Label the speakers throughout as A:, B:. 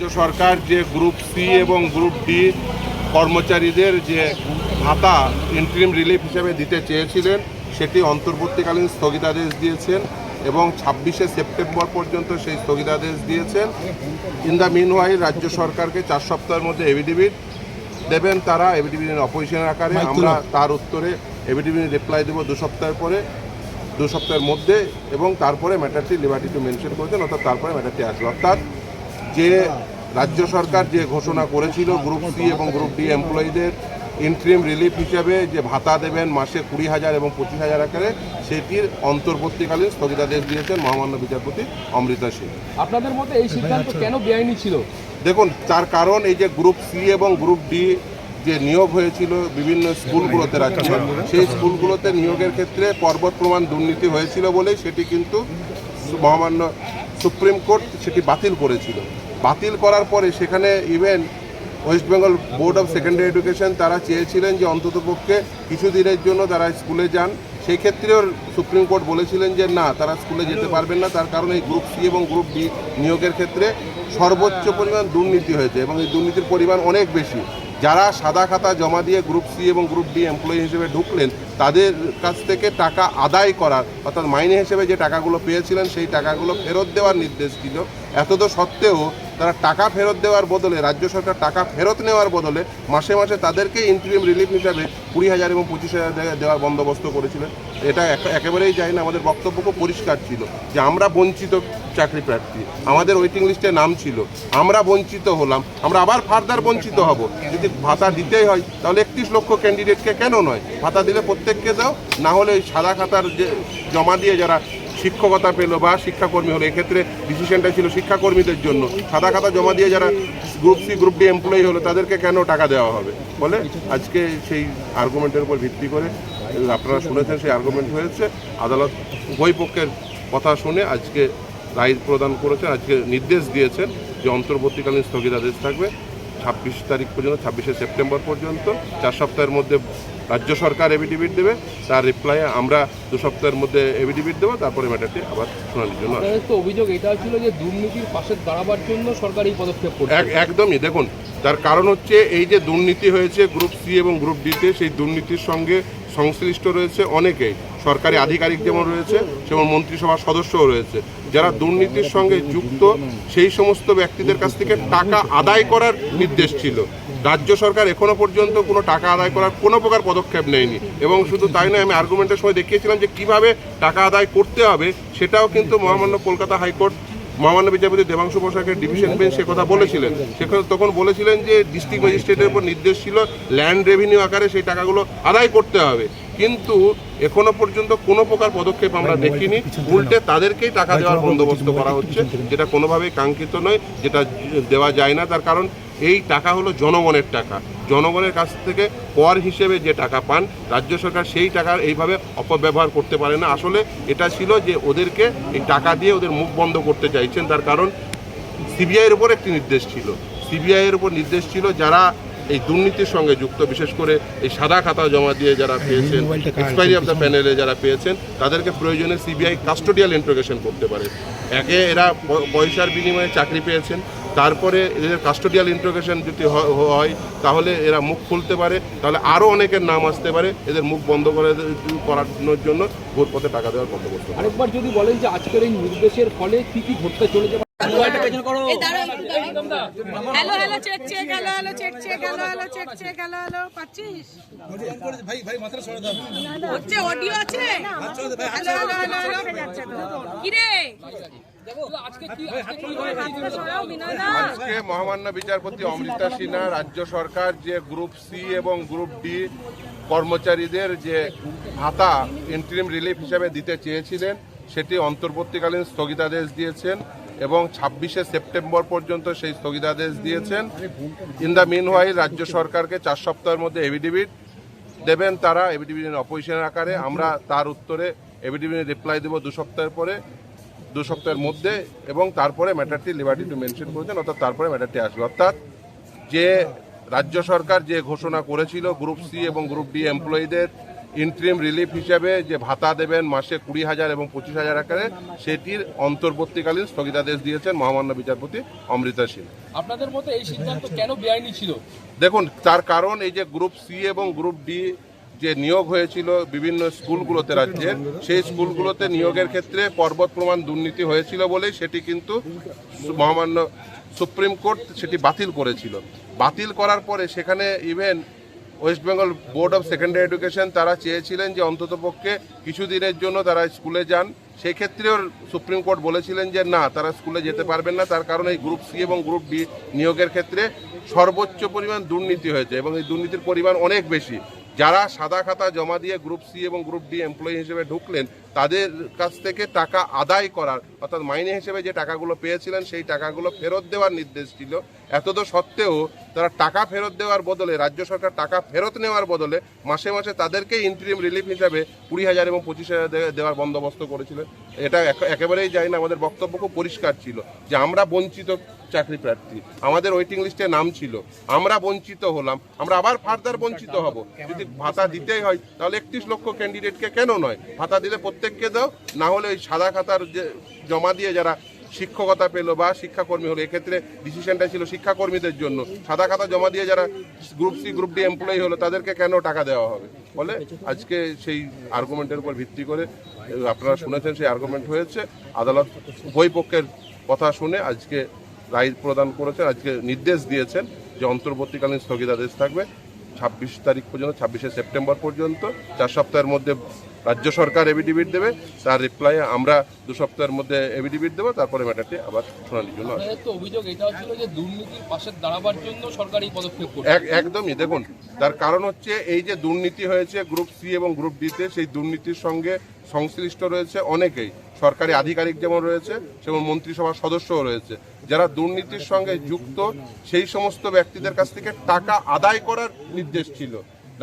A: রাজ্য সরকার যে গ্রুপ সি এবং গ্রুপ ডি কর্মচারীদের যে ভাতা ইন্টারিম রিলিফ হিসেবে দিতে চেয়েছিলেন সেটি অন্তর্বর্তীকালীন স্থগিতাদেশ দিয়েছেন এবং ছাব্বিশে সেপ্টেম্বর পর্যন্ত সেই স্থগিতাদেশ দিয়েছেন। ইন দ্য মিন রাজ্য সরকারকে চার সপ্তাহের মধ্যে এভিডিভিট দেবেন তারা এভিডিভিটের অপোজিশনের আকারে। আমরা তার উত্তরে এভিডিভিট রিপ্লাই দেবো দু সপ্তাহের পরে দু সপ্তাহের মধ্যে এবং তারপরে ম্যাটারটি লিবার্টি টু মেনশন করেছেন অর্থাৎ তারপরে ম্যাটারটি আসবে। অর্থাৎ যে রাজ্য সরকার যে ঘোষণা করেছিল গ্রুপ সি এবং গ্রুপ ডি এমপ্লয়ীদের ইন্ট্রিম রিলিফ হিসেবে যে ভাতা দেবেন মাসে কুড়ি হাজার এবং পঁচিশ হাজার আকারে সেটির অন্তর্বর্তীকালীন স্থগিতাদেশ দিয়েছেন মহামান্য বিচারপতি অমৃতা সিং
B: আপনাদের মতে এই সিদ্ধান্ত কেন বেআইনি ছিল?
A: দেখুন তার কারণ এই যে গ্রুপ সি এবং গ্রুপ ডি যে নিয়োগ হয়েছিল বিভিন্ন স্কুলগুলোতে রাজ্যে সেই স্কুলগুলোতে নিয়োগের ক্ষেত্রে পর্বত প্রমাণ দুর্নীতি হয়েছিল বলেই সেটি কিন্তু মহামান্য সুপ্রিম কোর্ট সেটি বাতিল করেছিল। বাতিল করার পরে সেখানে even West Bengal Board of Secondary Education তারা চেয়েছিলেন যে অন্ততপক্ষে কিছু দিনের জন্য তারা স্কুলে যান। সেই ক্ষেত্রেও সুপ্রিম কোর্ট বলেছিলেন যে না তারা স্কুলে যেতে পারবেন না। তার কারণে এই গ্রুপ সি এবং গ্রুপ ডি নিয়োগের ক্ষেত্রে সর্বোচ্চ পরিমাণ দুর্নীতি হয়েছে এবং এই দুর্নীতির পরিমাণ অনেক বেশি। যারা সাদা খাতা জমা দিয়ে গ্রুপ সি এবং গ্রুপ ডি এমপ্লয়ি হিসেবে ঢুকলেন তাদের কাছ থেকে টাকা আদায় করার অর্থাৎ মাইনে হিসেবে যে টাকাগুলো পেয়েছিলেন সেই টাকাগুলো ফেরত দেওয়ার নির্দেশ ছিল এতদ সত্ত্বেও তারা টাকা ফেরত দেওয়ার বদলে, রাজ্য সরকার টাকা ফেরত নেওয়ার বদলে মাসে মাসে তাদেরকে ইন্টারিম রিলিফ হিসাবে কুড়ি হাজার এবং পঁচিশ হাজার দেওয়ার বন্দোবস্ত করেছিলেন। এটা একেবারেই যায় না, আমাদের বক্তব্য খুব পরিষ্কার ছিল যে আমরা বঞ্চিত চাকরি প্রার্থী। আমাদের ওয়েটিং লিস্টে নাম ছিল, আমরা বঞ্চিত হলাম, আমরা আবার ফার্দার বঞ্চিত হব। যদি ভাতা দিতেই হয়, তাহলে একত্রিশ লক্ষ ক্যান্ডিডেটকে কেন নয়? ভাতা দিলে প্রত্যেককে দাও, না হলে ওই সাদা খাতার যে জমা দিয়ে যারা শিক্ষকতা পেল বা শিক্ষাকর্মী হলো, এক্ষেত্রে ডিসিশনটা ছিল শিক্ষাকর্মীদের জন্য। সাদা খাতা জমা দিয়ে যারা group C group D employee হলো, তাদেরকে কেন টাকা দেওয়া হবে? বলে আজকে সেই আর্গুমেন্টের উপর ভিত্তি করে, আপনারা শুনেছেন সেই আর্গুমেন্ট হয়েছে। আদালত উভয় পক্ষের কথা শুনে আজকে রায় প্রদান করেছেন, আজকে নির্দেশ দিয়েছেন যে অন্তর্বর্তীকালীন স্থগিতাদেশ থাকবে। ছাব্বিশ তারিখ পর্যন্ত ছাব্বিশে সেপ্টেম্বর পর্যন্ত চার সপ্তাহের মধ্যে রাজ্য সরকার এভিডিভিট দেবে তার রিপ্লাই আমরা দু সপ্তাহের মধ্যে এভিডিভিট দেবো তারপরে ম্যাটারটি আবার শুনানির জন্য
B: তো অভিযোগ এটা ছিল যে দুর্নীতির পাশে দাঁড়াবার জন্য সরকার এই পদক্ষেপ
A: এক- একদমই দেখুন তার কারণ হচ্ছে এই যে দুর্নীতি হয়েছে গ্রুপ সি এবং গ্রুপ ডিতে সেই দুর্নীতির সঙ্গে সংশ্লিষ্ট রয়েছে অনেকেই সরকারি আধিকারিক যেমন রয়েছে যেমন মন্ত্রিসভার সদস্যও রয়েছে। যারা দুর্নীতির সঙ্গে যুক্ত, সেই সমস্ত ব্যক্তিদের কাছ থেকে টাকা আদায় করার নির্দেশ ছিল। রাজ্য সরকার এখনও পর্যন্ত কোনো টাকা আদায় করার কোনো প্রকার পদক্ষেপ নেয়নি এবং শুধু তাই নয়, আমি আর্গুমেন্টের সময় দেখিয়েছিলাম যে কীভাবে টাকা আদায় করতে হবে সেটাও কিন্তু মহামান্য কলকাতা হাইকোর্ট, মহামান্য বিচারপতি দেবাংশু বসাকের ডিভিশন বেঞ্চ সে কথা বলেছিলেন। সেখানে তখন বলেছিলেন যে ডিস্ট্রিক্ট ম্যাজিস্ট্রেটের উপর নির্দেশ ছিল ল্যান্ড রেভিনিউ আকারে সেই টাকাগুলো আদায় করতে হবে। কিন্তু এখনও পর্যন্ত কোনো প্রকার পদক্ষেপ আমরা দেখিনি। উল্টে তাদেরকেই টাকা দেওয়ার বন্দোবস্ত করা হচ্ছে যেটা কোনোভাবেই কাঙ্ক্ষিত নয় যেটা দেওয়া যায় না। তার কারণ এই টাকা হলো জনগণের টাকা। জনগণের কাছ থেকে কর হিসেবে যে টাকা পান রাজ্য সরকার সেই টাকার এইভাবে অপব্যবহার করতে পারে না। আসলে এটা ছিল যে ওদেরকে এই টাকা দিয়ে ওদের মুখ বন্ধ করতে চাইছেন। তার কারণ সিবিআইয়ের উপর একটি নির্দেশ ছিল। সিবিআইয়ের উপর নির্দেশ ছিল যারা এই দুর্নীতির সঙ্গে যুক্ত বিশেষ করে এই সাদা খাতা জমা দিয়ে যারা পেয়েছেন এক্সপায়ারি অফ দ্য প্যানেলে যারা পেয়েছেন তাদেরকে প্রয়োজনে সিবিআই কাস্টোডিয়াল ইন্ট্রোগেশন করতে পারে একে এরা পয়সার বিনিময়ে চাকরি পেয়েছেন তারপরে এদের কাস্টোডিয়াল ইন্ট্রোগেশন যদি হয় তাহলে এরা মুখ খুলতে পারে তাহলে আরও অনেকের নাম আসতে পারে এদের মুখ বন্ধ করে করানোর জন্য ভোট পথে টাকা দেওয়ার বন্দোবস্ত করা।
B: আরেকবার যদি বলেন যে আজকের এই নির্দেশের ফলে কি কি ঘটতে চলেছে
C: এই দাঁড়াও, একটু দাঁড়াও। Hello hello check check hello hello check check hello hello check check hello hello পাচ্ছিস? হচ্ছে অডিও আছে? Hello hello hello hello. কি রে।
A: আজকে মহামান্য বিচারপতি অমৃতা সিনহা রাজ্য সরকার যে গ্রুপ সি এবং গ্রুপ ডি কর্মচারীদের যে ভাতা ইন্টারিম রিলিফ হিসাবে দিতে চেয়েছিলেন সেটি অন্তর্বর্তীকালীন স্থগিতাদেশ দিয়েছেন। এবং ছাব্বিশে সেপ্টেম্বর পর্যন্ত সেই স্থগিতাদেশ দিয়েছেন। ইন দ্য মিন রাজ্য সরকারকে চার সপ্তাহের মধ্যে এভিডিভিট দেবেন তারা এভিডিভিটের অপোজিশনের আকারে। আমরা তার উত্তরে এভিডিভিটের রিপ্লাই দেবো দু সপ্তাহের পরে, দু সপ্তাহের মধ্যে এবং তারপরে ম্যাটারটি লিবার্টি টু মেনশন করেছেন, অর্থাৎ তারপরে ম্যাটারটি আসবে। অর্থাৎ যে রাজ্য সরকার যে ঘোষণা করেছিল, গ্রুপ সি এবং গ্রুপ ডি এমপ্লয়ীদের ইন্ট্রিম রিলিফ হিসেবে যে ভাতা দেবেন মাসে কুড়ি হাজার এবং পঁচিশ হাজার আকারে সেটির অন্তর্বর্তীকালীন স্থগিতাদেশ দিয়েছেন মহামান্য বিচারপতি অমৃতা সিং
B: আপনাদের মতে এই সিদ্ধান্ত কেন বেআইনি ছিল?
A: দেখুন তার কারণ এই যে গ্রুপ সি এবং গ্রুপ ডি যে নিয়োগ হয়েছিল বিভিন্ন স্কুলগুলোতে রাজ্যের সেই স্কুলগুলোতে নিয়োগের ক্ষেত্রে পর্বত প্রমাণ দুর্নীতি হয়েছিল বলেই সেটি কিন্তু মহামান্য সুপ্রিম কোর্ট সেটি বাতিল করেছিল। বাতিল করার পরে সেখানে even West Bengal Board of Secondary Education তারা চেয়েছিলেন যে অন্তত অন্ততপক্ষে কিছুদিনের জন্য তারা স্কুলে যান। সেক্ষেত্রেও সুপ্রিম কোর্ট বলেছিলেন যে না, তারা স্কুলে যেতে পারবেন না। তার কারণে এই গ্রুপ সি এবং গ্রুপ ডি নিয়োগের ক্ষেত্রে সর্বোচ্চ পরিমাণ দুর্নীতি হয়েছে এবং এই দুর্নীতির পরিমাণ অনেক বেশি। যারা সাদা খাতা জমা দিয়ে গ্রুপ সি এবং গ্রুপ ডি এমপ্লয়ি হিসেবে ঢুকলেন, তাদের কাছ থেকে টাকা আদায় করার, অর্থাৎ মাইনে হিসেবে যে টাকাগুলো পেয়েছিলেন, সেই টাকাগুলো ফেরত দেওয়ার নির্দেশ ছিল। এতদ সত্ত্বেও তারা টাকা ফেরত দেওয়ার বদলে, রাজ্য সরকার টাকা ফেরত নেওয়ার বদলে মাসে মাসে তাদেরকে ইন্টারিম রিলিফ হিসাবে কুড়ি হাজার এবং পঁচিশ হাজার দেওয়ার বন্দোবস্ত করেছিলেন এটা একেবারেই যায় না আমাদের বক্তব্য খুব পরিষ্কার ছিল যে আমরা বঞ্চিত চাকরি প্রার্থী। আমাদের ওয়েটিং লিস্টে নাম ছিল। আমরা বঞ্চিত হলাম। আমরা আবার ফার্দার বঞ্চিত হব। যদি ভাতা দিতেই হয়, তাহলে একত্রিশ লক্ষ ক্যান্ডিডেটকে কেন নয়? ভাতা দিলে প্রত্যেককে দাও, না হলে ওই সাদা খাতার যে জমা দিয়ে যারা শিক্ষকতা পেল বা শিক্ষাকর্মী হলো, এক্ষেত্রে ডিসিশনটা ছিল শিক্ষাকর্মীদের জন্য। সাদা খাতা জমা দিয়ে যারা group C group D employee হলো, তাদেরকে কেন টাকা দেওয়া হবে? বলে আজকে সেই আর্গুমেন্টের উপর ভিত্তি করে, আপনারা শুনেছেন সেই আর্গুমেন্ট হয়েছে। আদালত উভয় পক্ষের কথা শুনে আজকে রায় প্রদান করেছেন, আজকে নির্দেশ দিয়েছেন যে অন্তর্বর্তীকালীন স্থগিতাদেশ থাকবে। ছাব্বিশ তারিখ পর্যন্ত, ছাব্বিশে সেপ্টেম্বর পর্যন্ত, চার সপ্তাহের মধ্যে রাজ্য সরকার এভিডিভিট দেবে তার রিপ্লাই আমরা দু সপ্তাহের মধ্যে এভিডিভিট দেবো তারপরে ম্যাটারটি আবার শুনানির জন্য
B: অভিযোগ এটাও ছিল যে দুর্নীতির পাশে দাঁড়াবার জন্য সরকার এই পদক্ষেপ
A: এক একদমই দেখুন তার কারণ হচ্ছে এই যে দুর্নীতি হয়েছে গ্রুপ সি এবং গ্রুপ ডিতে সেই দুর্নীতির সঙ্গে সংশ্লিষ্ট রয়েছে অনেকেই। সরকারি আধিকারিক যেমন রয়েছে সেমন মন্ত্রিসভার সদস্যও রয়েছে। যারা দুর্নীতির সঙ্গে যুক্ত সেই সমস্ত ব্যক্তিদের কাছ থেকে টাকা আদায় করার নির্দেশ ছিল।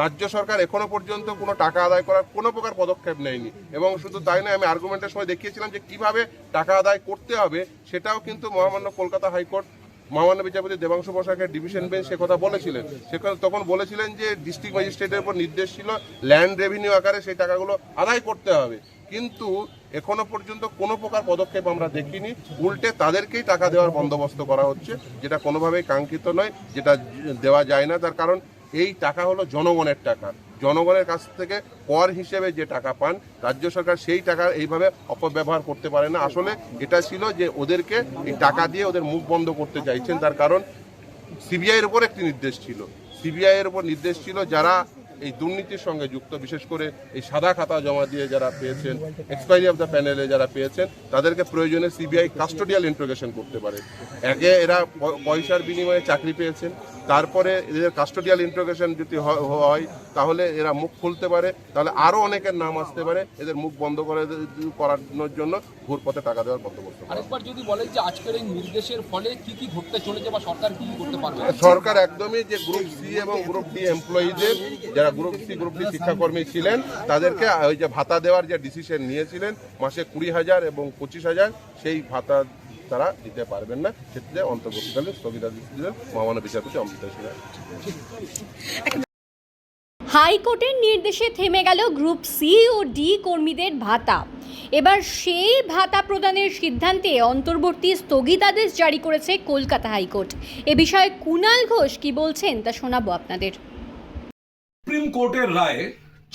A: রাজ্য সরকার এখনও পর্যন্ত কোনো টাকা আদায় করার কোনো প্রকার পদক্ষেপ নেয়নি। এবং শুধু তাই নয়, আমি আর্গুমেন্টের সময় দেখিয়েছিলাম যে কীভাবে টাকা আদায় করতে হবে, সেটাও কিন্তু মহামান্য কলকাতা হাইকোর্ট, মহামান্য বিচারপতি দেবাংশু বসাকের ডিভিশন বেঞ্চ সে কথা বলেছিলেন। সে তখন বলেছিলেন যে ডিস্ট্রিক্ট ম্যাজিস্ট্রেটের উপর নির্দেশ ছিল ল্যান্ড রেভিনিউ আকারে সেই টাকাগুলো আদায় করতে হবে। কিন্তু এখনও পর্যন্ত কোনো প্রকার পদক্ষেপ আমরা দেখিনি। উল্টে তাদেরকেই টাকা দেওয়ার বন্দোবস্ত করা হচ্ছে, যেটা কোনোভাবেই কাঙ্ক্ষিত নয়, যেটা দেওয়া যায় না। তার কারণ এই টাকা হলো জনগণের টাকা। জনগণের কাছ থেকে কর হিসেবে যে টাকা পান, রাজ্য সরকার সেই টাকা এইভাবে অপব্যবহার করতে পারে না। আসলে এটা ছিল যে ওদেরকে এই টাকা দিয়ে ওদের মুখ বন্ধ করতে চাইছেন, তার কারণ সিবিআই এর উপর একটি নির্দেশ ছিল। সিবিআই এর উপর নির্দেশ ছিল যারা এই দুর্নীতির সঙ্গে যুক্ত, বিশেষ করে এই সাদা খাতা জমা দিয়ে যারা পেয়েছেন এক্সপায়ারি অফ দ্য প্যানেলে যারা পেয়েছেন, তাদেরকে প্রয়োজনে সিবিআই কাস্টোডিয়াল ইন্ট্রোগেশন করতে পারে। আগে এরা পয়সার বিনিময়ে চাকরি পেয়েছেন তারপরে এদের কাস্টোডিয়াল ইন্ট্রোগেশন যদি হয় তাহলে এরা মুখ খুলতে পারে তাহলে আরও অনেকের নাম আসতে পারে এদের মুখ বন্ধ করে করানোর জন্য ঘুর পথে টাকা দেওয়ার বন্দোবস্ত।
B: আরেকবার যদি বলেন যে আজকের এই নির্দেশের ফলে কি কি ঘটতে চলেছে বা সরকার কি করতে পারবে
A: সরকার একদমই যে গ্রুপ সি এবং গ্রুপ ডি এমপ্লয়ীদের যারা গ্রুপ সি গ্রুপ ডি শিক্ষাকর্মী ছিলেন তাদেরকে ওই যে ভাতা দেওয়ার যে ডিসিশন নিয়েছিলেন মাসে কুড়ি হাজার এবং পঁচিশ হাজার সেই ভাতা তারা দিতে পারবেন না। ক্ষেত্রে অন্তর্বর্তীকালীন স্থগিতাদেশ দিলেন মহামান্য বিচারপতি অমৃতা সিনহা
D: হাইকোর্টের নির্দেশে থেমে গেল গ্রুপ সি ও ডি কর্মীদের ভাতা। এবার সেই ভাতা প্রদানের সিদ্ধান্তে অন্তর্বর্তী স্থগিতাদেশ জারি করেছে কলকাতা হাইকোর্ট। এ বিষয়ে কুনাল ঘোষ কি বলছেন তা শোনাবো আপনাদের।
E: সুপ্রিম কোর্টের রায়ে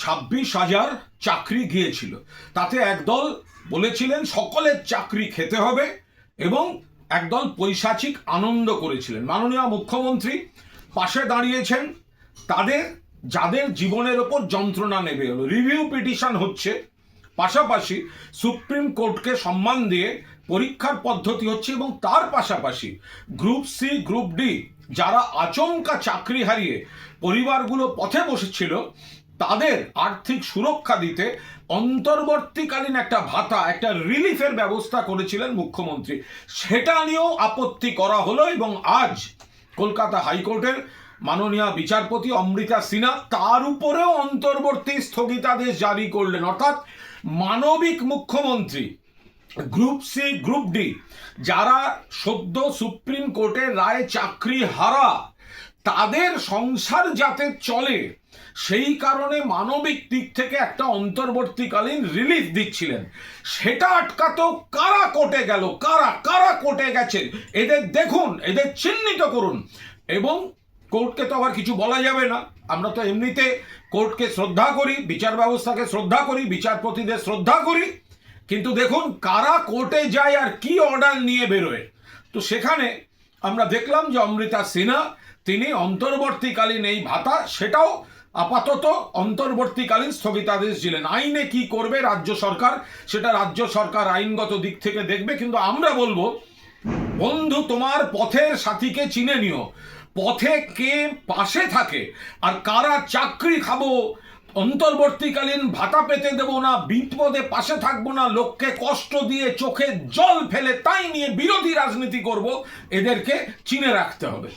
E: ছাব্বিশ হাজার চাকরি গিয়েছিল। তাতে একদল বলেছিলেন সকলের চাকরি খেতে হবে এবং একদল পৈশাচিক আনন্দ করেছিলেন। মাননীয় মুখ্যমন্ত্রী পাশে দাঁড়িয়েছেন। তাদের, যাদের জীবনের ওপর যন্ত্রণা নেবে হলো। রিভিউ পিটিশন হচ্ছে। পাশাপাশি সুপ্রিম কোর্টকে সম্মান দিয়ে পরীক্ষার পদ্ধতি হচ্ছে এবং তার পাশাপাশি গ্রুপ সি, গ্রুপ ডি, যারা আচমকা চাকরি হারিয়ে পরিবারগুলো পথে বসেছিল তাদের আর্থিক সুরক্ষা দিতে অন্তর্বর্তীকালীন একটা ভাতা, একটা রিলিফের ব্যবস্থা করেছিলেন মুখ্যমন্ত্রী। সেটা নিয়েও আপত্তি করা হলো এবং আজ কলকাতা হাইকোর্টের মাননীয় বিচারপতি অমৃতা সিনহা তার উপরেও অন্তর্বর্তী স্থগিতাদেশ জারি করলেন। অর্থাৎ মানবিক মুখ্যমন্ত্রী, গ্রুপ সি, গ্রুপ ডি, যারা সদ্য সুপ্রিম কোর্টের রায়ে চাকরি হারা তাদের সংসার যাতে চলে, সেই কারণে মানবিক দিক থেকে একটা অন্তর্বর্তীকালীন রিলিফ দিচ্ছিলেন। সেটা আটকাতেও কারা কোর্টে গেল, কারা কারা কোর্টে গেছে এদের দেখুন, এদের চিহ্নিত করুন। এবং কোর্টকে তো আবার কিছু বলা যাবে না। আমরা তো এমনিতে কোর্টকে শ্রদ্ধা করি, বিচার ব্যবস্থাকে শ্রদ্ধা করি, বিচারপতিদের শ্রদ্ধা করি। কিন্তু দেখুন, কারা কোর্টে যায় আর কি অর্ডার নিয়ে বেরোয়। তো সেখানে আমরা দেখলাম যে অমৃতা সিনহা তিনি অন্তর্বর্তীকালীন এই ভাতা, সেটাও আপাতত অন্তর্বর্তীকালীন স্থগিতাদেশ দিলেন। আইনে কি করবে রাজ্য সরকার, সেটা রাজ্য সরকার আইনগত দিক থেকে দেখবে, কিন্তু আমরা বলব, বন্ধু, তোমার পথের সাথীকে চিনে নিও। পথে কে পাশে থাকে, আর কারা চাকরি খাব, অন্তর্বর্তীকালীন ভাতা পেতে দেবো না, বিপদে পাশে থাকব না, লোককে কষ্ট দিয়ে চোখে জল ফেলে তাই নিয়ে বিরোধী রাজনীতি করব, এদেরকে চিনে রাখতে হবে।